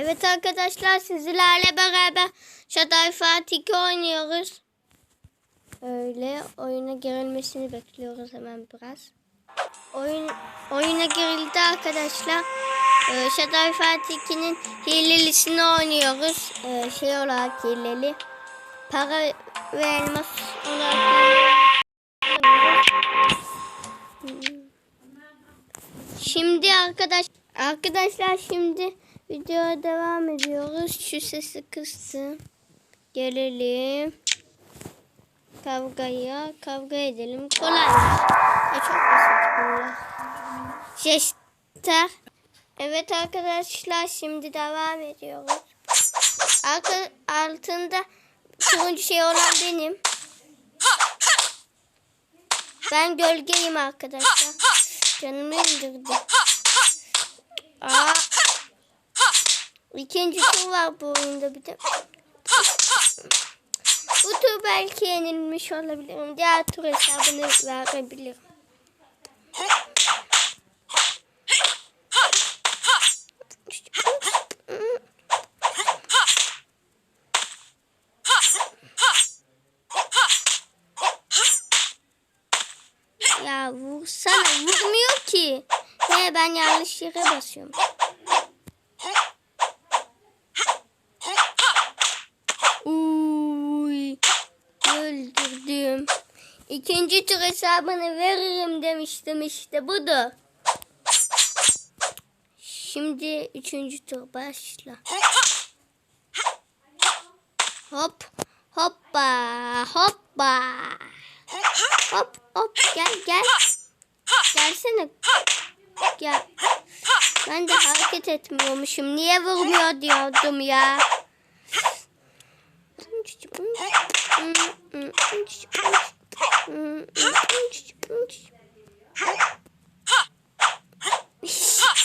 Evet arkadaşlar sizlerle beraber Shadow Fatih oynuyoruz. Öyle oyuna girilmesini bekliyoruz hemen biraz. Oyun oyuna girildi arkadaşlar. Ee, Shadow Fatih'in hilelisini oynuyoruz. Ee, şey olarak hileli. Para ve elmas olarak Şimdi arkadaş arkadaşlar şimdi videoya devam ediyoruz. Şu sesi kıstım. Gelelim. Kavgaya kavga edelim. Kolaymış. Ya çok basit bunlar. Jester. Evet arkadaşlar şimdi devam ediyoruz. Arka, altında turuncu şey olan benim. Ben gölgeyim arkadaşlar. Canımı indirdi. Aa. İkinci tur var bu oyunda bir de. Bu tur belki yenilmiş olabilirim. Diğer tur hesabını verebilirim. Ya vursana vurmuyor ki. He ben yanlış yere basıyorum. Uy, öldürdüm. İkinci tur hesabını veririm demiştim işte budur. Şimdi üçüncü tur başla. Hop hoppa hoppa. Hop hop gel gel. Gelsene. Gel. Ben de hareket etmiyormuşum. Niye vurmuyor diyordum ya.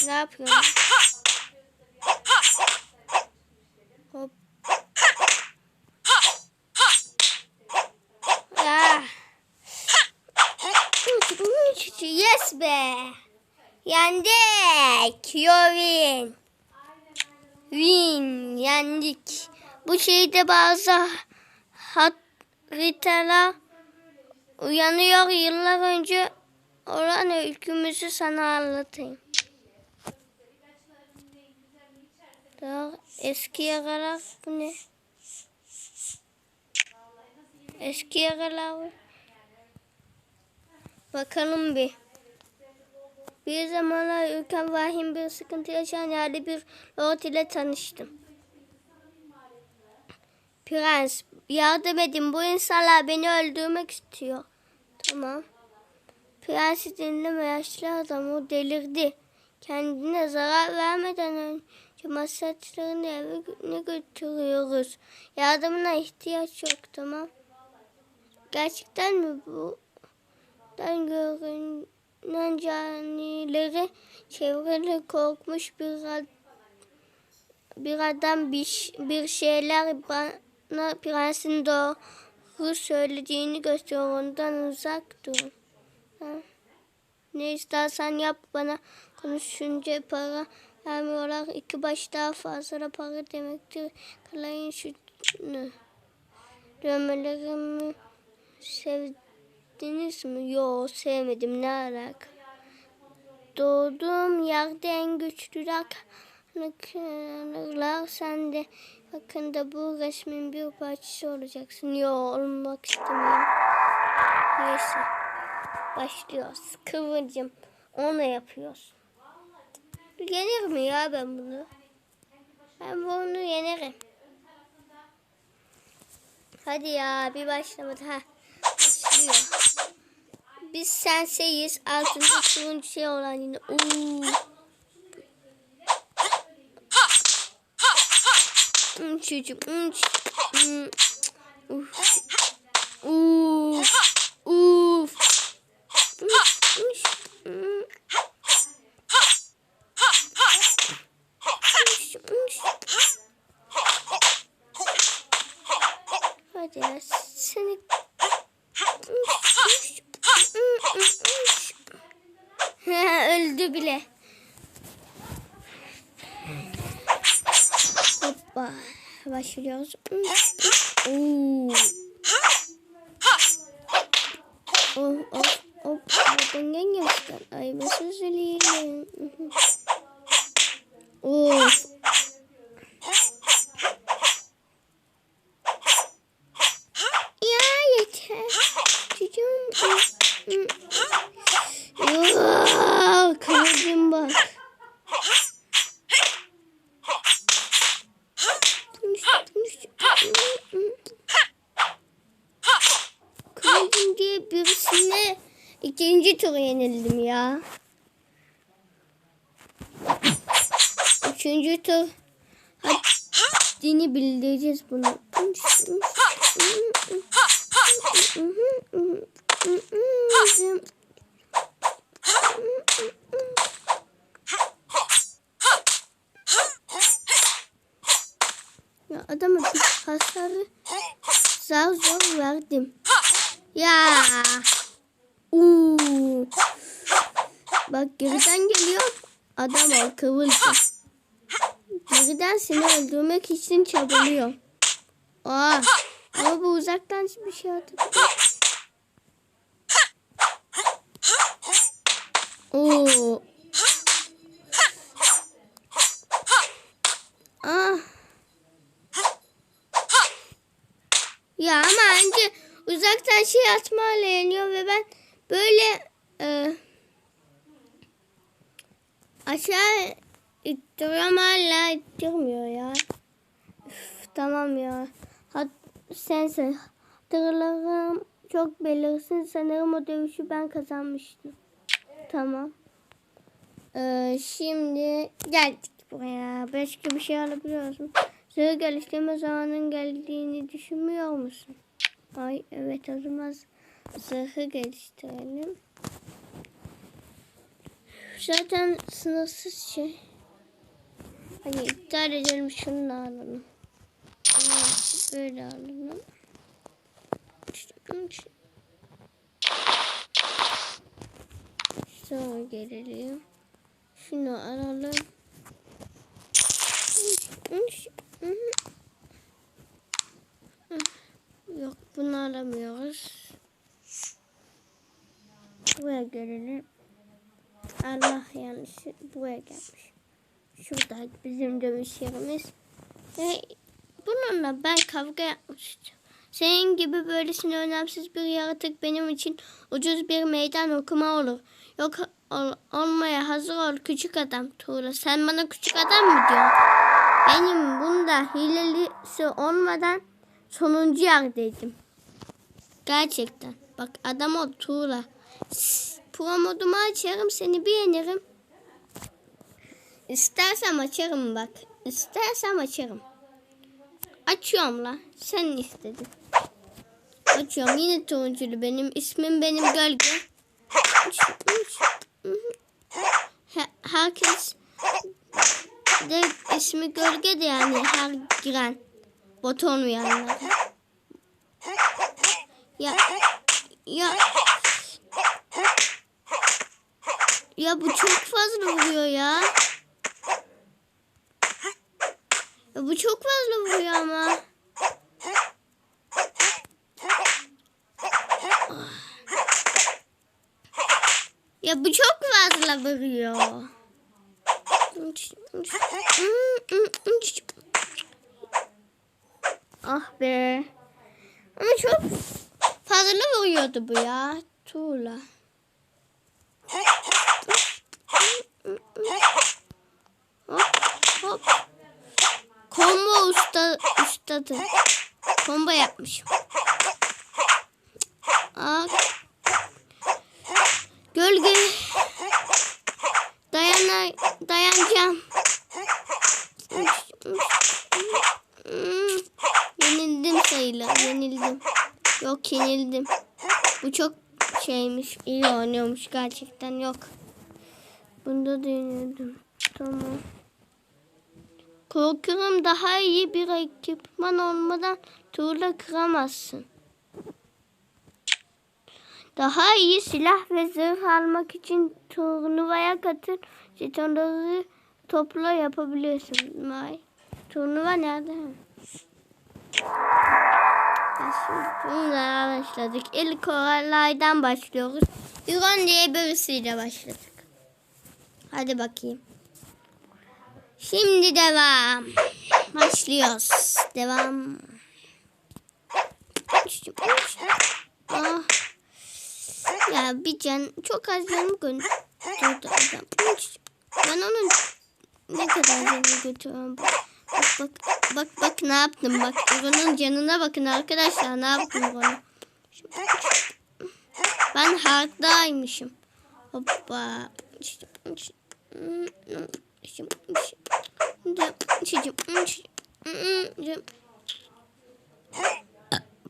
Ne yapıyorum? Hop. Ah. Yes be. Yendik. Yovin. Win. Yendik. Bu şeyde bazı haritalar uyanıyor yıllar önce olan öykümüzü sana anlatayım. Daha eski yaralar bu ne? Eski yaralar Bakalım bir. Bir zamanlar ülkem vahim bir sıkıntı yaşayan yerde bir lord ile tanıştım. Prens, yardım edin. Bu insanlar beni öldürmek istiyor. Tamam. Prensi dinleme yaşlı adam. O delirdi. Kendine zarar vermeden önce masajlarını evine götürüyoruz. Yardımına ihtiyaç yok. Tamam. Gerçekten mi bu? Den görünen canileri çevreli korkmuş bir, ad, bir adam bir, bir şeyler bana prensin doğru söylediğini gösteriyor. Ondan uzak durun. Ha. Ne istersen yap bana konuşunca para vermiyorlar. İki baş daha fazla para demektir. Kalayın şunu. Dövmelerimi sevdiniz mi? Yok sevmedim ne alaka? Doğduğum yerde en güçlüler kanırlar. Sen de yakında bu resmin bir parçası olacaksın. Yok olmak istemiyorum. Neyse. Başlıyoruz. Kıvırcım. Onu yapıyoruz. Yenir mi ya ben bunu? Ben bunu yenerim. Hadi ya bir başlamadı. Ha başlıyor. Biz senseyiz. Altında turuncu şey olan yine. Uuu. Uf. Uf. Uf. Hadi ya seni Öldü bile. Oh, başlıyoruz. Oo. Oh, oh, oh. Buradan gelmişler. Ay nasıl üzülüyorum. Of. Ya yeter. Çocuğum. Yoo, kıvırcım bak. Kıvırcım diye birisine ikinci tur yenildim ya. Tur. Haddini bildireceğiz bunu. Ya adama bir hasarı zar zor verdim. Ya. Uuu. Bak geriden geliyor. Adam ol kıvılcım. Geriden seni öldürmek için çabalıyor. Aa, ama bu uzaktan bir şey atıyor. Oo. Ah. Ya ama önce uzaktan şey atmayla yeniyor ve ben böyle e, aşağı ittiriyorum hala ittirmiyor ya. Üf, tamam ya. Hat, sensin. Hatırlarım çok belirsin. Sanırım o dövüşü ben kazanmıştım. Tamam. Ee, şimdi geldik buraya. Başka bir şey alabiliyoruz mu? Zırh geliştirme zamanının geldiğini düşünmüyor musun? Ay evet o zaman zırhı geliştirelim. Zaten sınırsız şey. Hani iptal edelim şunu da alalım. Böyle alalım. Sonra gelelim. Şunu alalım. Yok bunu alamıyoruz. Buraya gelelim. Allah yanlış buraya gelmiş. Şurada bizim dövüş yerimiz. Ve bununla ben kavga yapmıştım. Senin gibi böylesine önemsiz bir yaratık benim için ucuz bir meydan okuma olur. Yok ol, olmaya hazır ol küçük adam Tuğla. Sen bana küçük adam mı diyorsun? Benim bunda hilelisi olmadan sonuncu yerdeydim. Gerçekten. Bak adam ol Tuğla. Pro açarım seni bir yenirim. İstersem açarım bak. İstersem açarım. Açıyorum la. Sen istedin. Açıyorum. Yine turunculu benim. ismim benim gölge. Herkes de ismi gölge de yani her giren boton uyanlar. Ya ya ya bu çok fazla vuruyor ya. ya bu çok fazla vuruyor ama. Ya bu çok fazla vuruyor. Ah be. Ama çok fazla vuruyordu bu ya. Tuğla. Hop hop. Combo usta ustadı. Combo yapmışım. Aa. Gölge. Dayana dayanacağım. Yenildim sayılır. Yenildim. Yok yenildim. Bu çok şeymiş. iyi oynuyormuş gerçekten. Yok. Bunda da yenildim. Tamam. Korkuyorum daha iyi bir ekipman olmadan tuğla kıramazsın. Daha iyi silah ve zırh almak için turnuvaya katıl. Jetonları topla yapabiliyorsun. May. Turnuva nerede? Turnuva başladık. İlk olaydan başlıyoruz. Yuran diye birisiyle başladık. Hadi bakayım. Şimdi devam. Başlıyoruz. Devam. Ah. Ya bir can çok az canım götürdü. Ben onun ne kadar canını götürüyorum. Bak bak bak bak ne yaptım bak. Onun canına bakın arkadaşlar ne yaptım onu. Ben hardaymışım. Hoppa.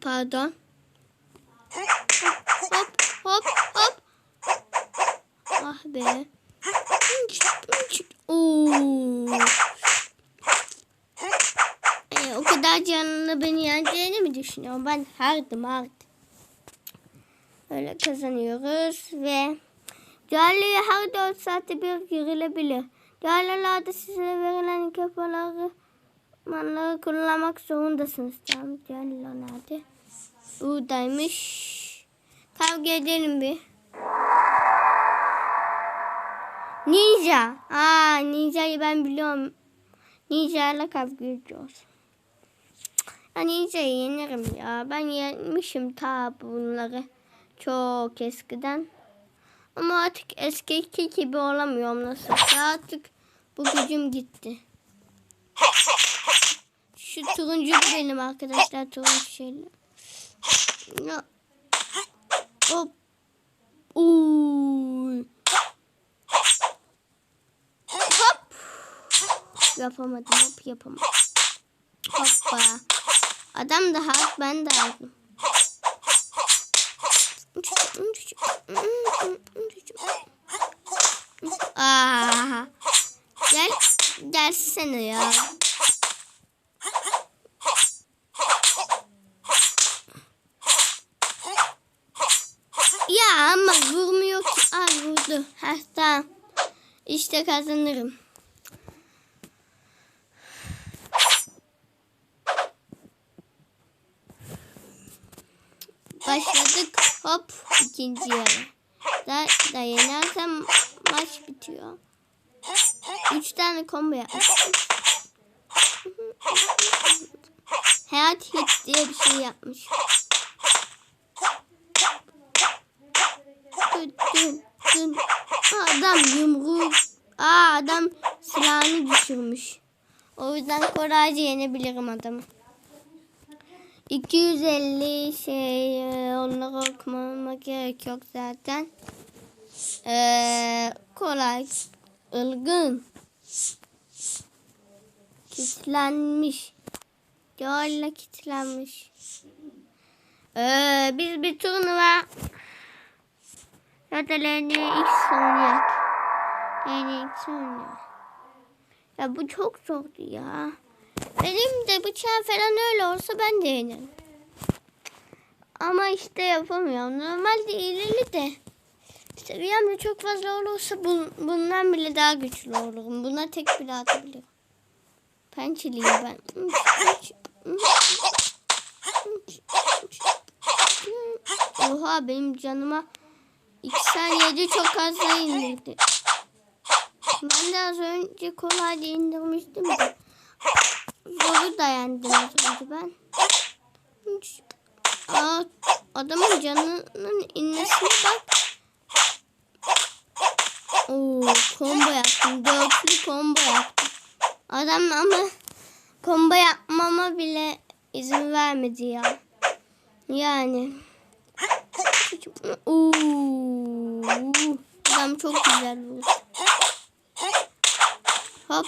Pardon. Hop hop hop. Ah be. Oo. Ee, o kadar canlı beni yeneceğini mi düşünüyorum? Ben hardım hard. Öyle kazanıyoruz ve Değerliye her 4 saatte bir girilebilir. Değerlilerde size verilen kafaları manları kullanmak zorundasınız. Tamam değerliler nerede? Buradaymış. Kavga edelim bir. Ninja. Aa Ninja'yı ben biliyorum. Ninja ile kavga ediyoruz. Ya Ninja'yı yenirim ya. Ben yenmişim ta bunları. Çok eskiden. Ama artık eskiki gibi olamıyorum nasıl. Artık bu gücüm gitti. Şu turuncu benim arkadaşlar turuncu şeyler. Ya. Hop. Uy. Hop. Yapamadım hop yapamadım. Hoppa. Adam da hard ben de aldım. Aa, gel gelsene ya. Ya ama vurmuyor ki. Ay vurdu. Heh, tamam. İşte kazanırım. Başladık. Hop ikinci yarı. Da, da yenersem maç bitiyor. Üç tane combo yapmıştım. Hayat hit diye bir şey yapmış. Dün, dün. Adam yumruğu. Aa adam silahını düşürmüş. O yüzden kolayca yenebilirim adamı. 250 şey onları okumama gerek yok zaten. Ee, kolay. Ilgın. Kitlenmiş. Yolla kitlenmiş. Ee, biz bir turnuva zaten LNX oynayak. LNX oynayak. Ya bu çok zordu ya. Benim de bıçağım falan öyle olsa ben de yenerim. Ama işte yapamıyorum. Normalde ileri de. Seviyem de çok fazla olursa bun, bundan bile daha güçlü olurum. Buna tek bile atabilirim. Pençeliyim ben. Oha benim canıma iki saniyede çok az indirdi. Ben de az önce kolayca indirmiştim de. Zoru dayandım az önce ben. Aa, adamın canının inmesine bak. Oo, combo yaptım. Dörtlü combo yaptım. Adam ama combo yapmama bile izin vermedi ya. Yani. Oo, adam çok güzel vurdu. Hop.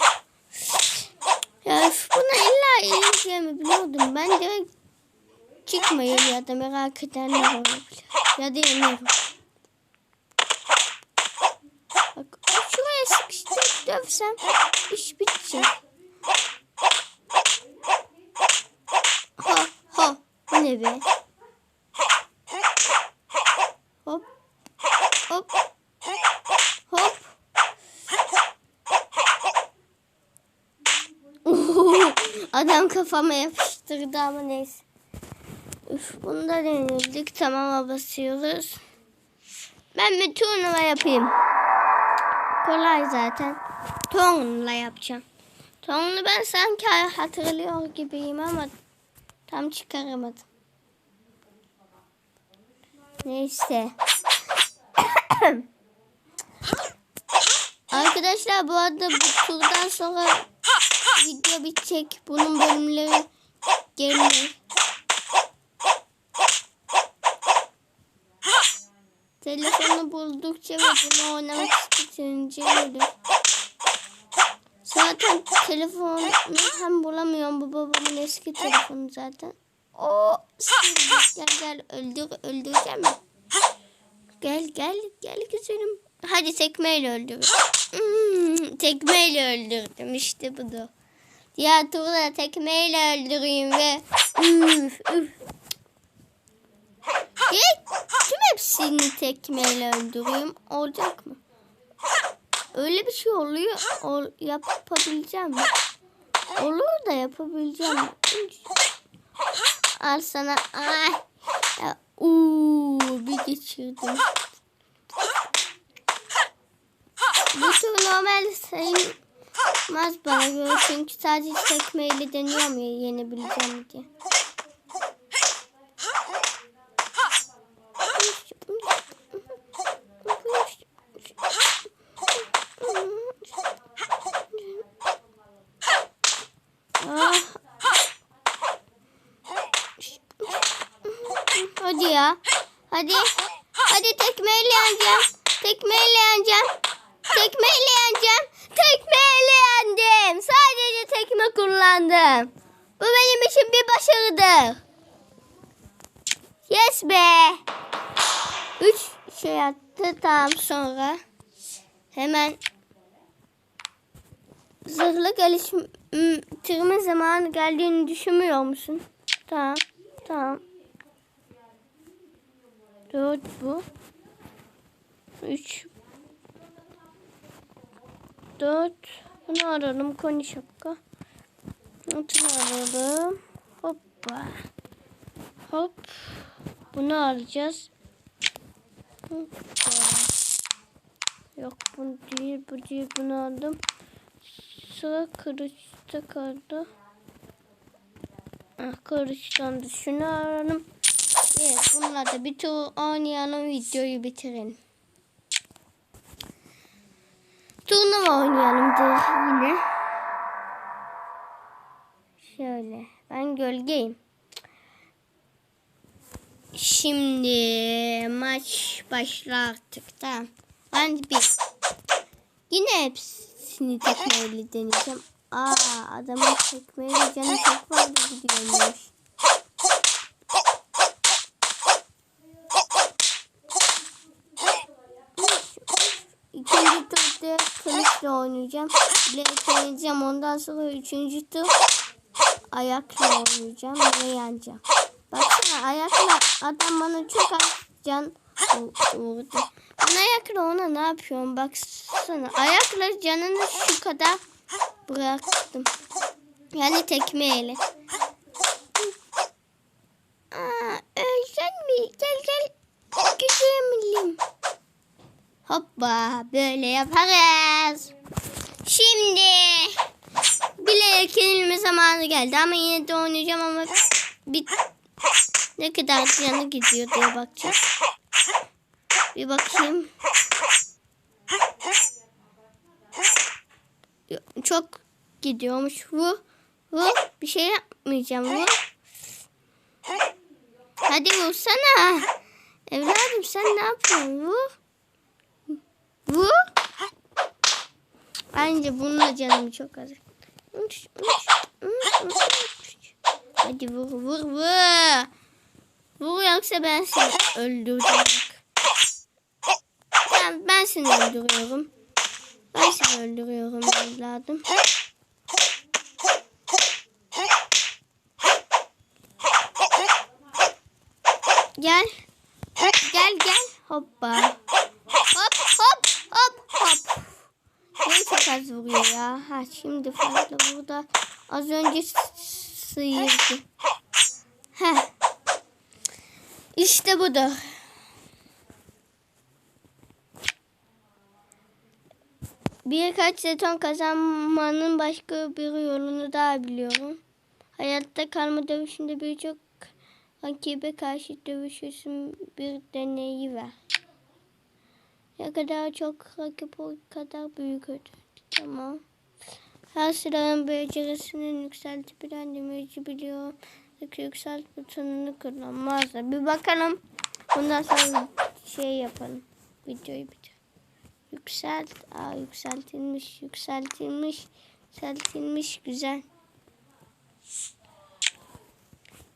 Ya buna illa eğileceğimi biliyordum. Ben direkt çıkmayayım ya da merak edenler olabilir. Ya da yenerim. Bak şuraya dövsem iş bitecek. Ha ha bu ne be? Hop hop hop. Adam kafama yapıştırdı ama neyse. Üf, bunu da denildik. Tamama basıyoruz. Ben bir turnuva yapayım. Kolay zaten. Tonla yapacağım. Tonlu ben sanki hatırlıyor gibiyim ama tam çıkaramadım. Neyse. Arkadaşlar bu arada bu turdan sonra video bitecek. Bunun bölümleri gelir. Telefonu buldukça ve bunu oynamak isteyince ölür. Zaten telefonu hem bulamıyorum. Bu babamın eski telefonu zaten. O gel gel öldür öldüreceğim mi? Gel gel gel güzelim. Hadi tekmeyle öldür. Hmm, tekmeyle öldürdüm işte bu da. Diğer turda tekmeyle öldüreyim ve üf üf. Tüm hepsini tekmeyle öldüreyim. Olacak mı? Öyle bir şey oluyor. Ol, yapabileceğim mi? Olur da yapabileceğim? Al sana. Ay. Ya, uuu, bir geçirdim. Bu tur normal sayılmaz bana göre. Çünkü sadece tekmeyle deniyorum ya yenebileceğim diye. Ah. Hadi ya. Hadi. Hadi tekmeyle yeneceğim. Tekmeyle yeneceğim. Tekmeyle yeneceğim. Tekmeyle yendim. Sadece tekme kullandım. Bu benim için bir başarıdır. Yes be. Üç şey attı. Tamam sonra. Hemen zırhlı geliştirme zamanı geldiğini düşünmüyor musun? Tamam. Tamam. Dört bu. Üç. Dört. Bunu aralım. Koni şapka. Bunu aralım. Hoppa. Hop. Bunu arayacağız. Hoppa. Yok bu değil. Bu değil. Bunu aldım. Sıra kılıçta kaldı. Ah, kılıçtan da şunu aralım. Evet, bununla da bir tur oynayalım videoyu bitirelim. Turnuva oynayalım diye yine. Gölgeyim. Şimdi maç başlar artık. Tamam. Ben bir. Yine hepsini tekmeyle deneyeceğim. Aa adamın tekmeyle canı çok fazla gidiyormuş. İkinci turda kılıçla oynayacağım. Bilek oynayacağım. Ondan sonra üçüncü tur ayakla oynayacağım ve yeneceğim. Baksana ayakla adam bana çok az can vurdu. Ben ayakla ona ne yapıyorum baksana. Ayakla canını şu kadar bıraktım. Yani tekmeyle. Aa, öleceksin mi? Gel gel. Güzelim. Hoppa böyle yaparız. Şimdi bile yenilme zamanı geldi ama yine de oynayacağım ama bir ne kadar canı gidiyor diye bakacağım. Bir bakayım. Çok gidiyormuş. Vur. Vur. Bir şey yapmayacağım. Vur. Hadi vursana. Evladım sen ne yapıyorsun? Vur. Vur. Bence bununla canım çok az. Hadi vur vur vur. Vur yoksa ben seni öldüreceğim. Ben, ben seni öldürüyorum. Ben seni öldürüyorum evladım. Gel. Gel gel. Hoppa. Hop hop hop hop. Ne çok az vuruyor ya. Ha şimdi farklı burada. Az önce sıyırdı. Heh. İşte budur. Birkaç jeton kazanmanın başka bir yolunu daha biliyorum. Hayatta kalma dövüşünde birçok rakibe karşı dövüşürsün bir deneyi var. Ne kadar çok rakip o kadar büyük ödül. Tamam. Her silahın becerisini yükseltebilen demirci biliyor. Yükselt butonunu kullanmaz da. Bir bakalım. Bundan sonra şey yapalım. Videoyu bitir. Yükselt. Aa, yükseltilmiş. Yükseltilmiş. Yükseltilmiş. Güzel.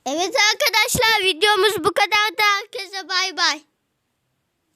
Evet arkadaşlar videomuz bu kadardı. Herkese bay bay.